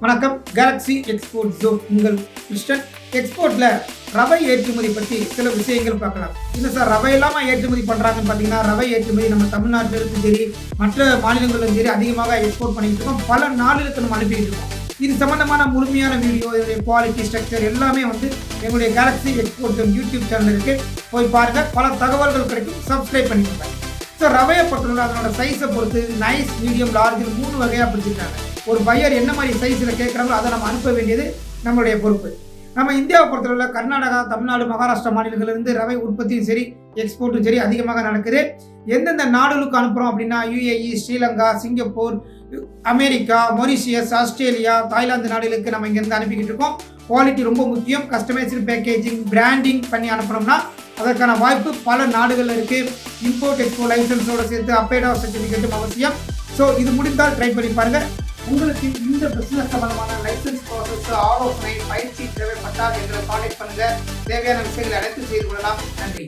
வணக்கம். Galaxy export zone உங்கள் கிறிஸ்டன் எக்ஸ்போர்ட்ல ரவை ஏற்றுமதி பற்றி சில விஷயங்கள் பார்க்கலாம். இல்லை சார் ரவை இல்லாமல் ஏற்றுமதி பண்ணுறாங்கன்னு பார்த்தீங்கன்னா ரவை ஏற்றுமதி நம்ம தமிழ்நாட்டிலும் சரி மற்ற மாநிலங்களிலும் சரி அதிகமாக எக்ஸ்போர்ட் பண்ணிக்கிட்டு இருக்கோம். பல நாடுகளுக்கு நம்ம அனுப்பிக்கிட்டு இருக்கோம். இது சம்பந்தமான முழுமையான வீடியோ இதனுடைய குவாலிட்டி ஸ்ட்ரக்சர் எல்லாமே வந்து எங்களுடைய Galaxy Export Zone YouTube channel இருக்கு. போய் பாருங்க. பல தகவல்கள் கிடைக்கும். சப்ஸ்கிரைப் பண்ணிக்கோங்க. ஸோ ரவையை பொறுத்தவரை அதனோட சைஸை பொறுத்து நைஸ் மீடியம் லார்ஜ் மூணு வகையாக பிடிச்சிருக்காங்க ஒரு பையர் என்ன மாதிரி சைஸில் கேட்குறாங்களோ அதை நம்ம அனுப்ப வேண்டியது நம்மளுடைய பொறுப்பு. நம்ம இந்தியாவை பொறுத்தவரை கர்நாடகா தமிழ்நாடு மகாராஷ்டிரா மாநிலங்களிலிருந்து ரவை உற்பத்தியும் சரி எக்ஸ்போர்ட்டும் சரி அதிகமாக நடக்குது. எந்தெந்த நாடுகளுக்கு அனுப்புகிறோம் அப்படின்னா UAE Sri Lanka Singapore America Mauritius Australia Thailand நாடுகளுக்கு நம்ம இங்கேருந்து அனுப்பிக்கிட்டு இருக்கோம். குவாலிட்டி ரொம்ப முக்கியம். கஸ்டமைஸ்டு பேக்கேஜிங் பிராண்டிங் பண்ணி அனுப்புனோம்னா அதற்கான வாய்ப்பு பல நாடுகளில் இருக்குது இம்போர்ட் எக்ஸ்போ லைசன்ஸோடு சேர்த்து அப்பேடா சர்டிஃபிகேட்டும் அவசியம். ஸோ இது முடிந்தால் ட்ரை பண்ணி பாருங்கள் உங்களுக்கு இந்த பிசினஸ் சம்பந்தமான லைசன்ஸ் ப்ராசஸ் ஆலோசனை பயிற்சி தேவைப்பட்டால் எங்களை காண்டாக்ட் பண்ணுங்க. தேவையான விஷயங்களை அனைத்து செய்து கொள்ளலாம். நன்றி.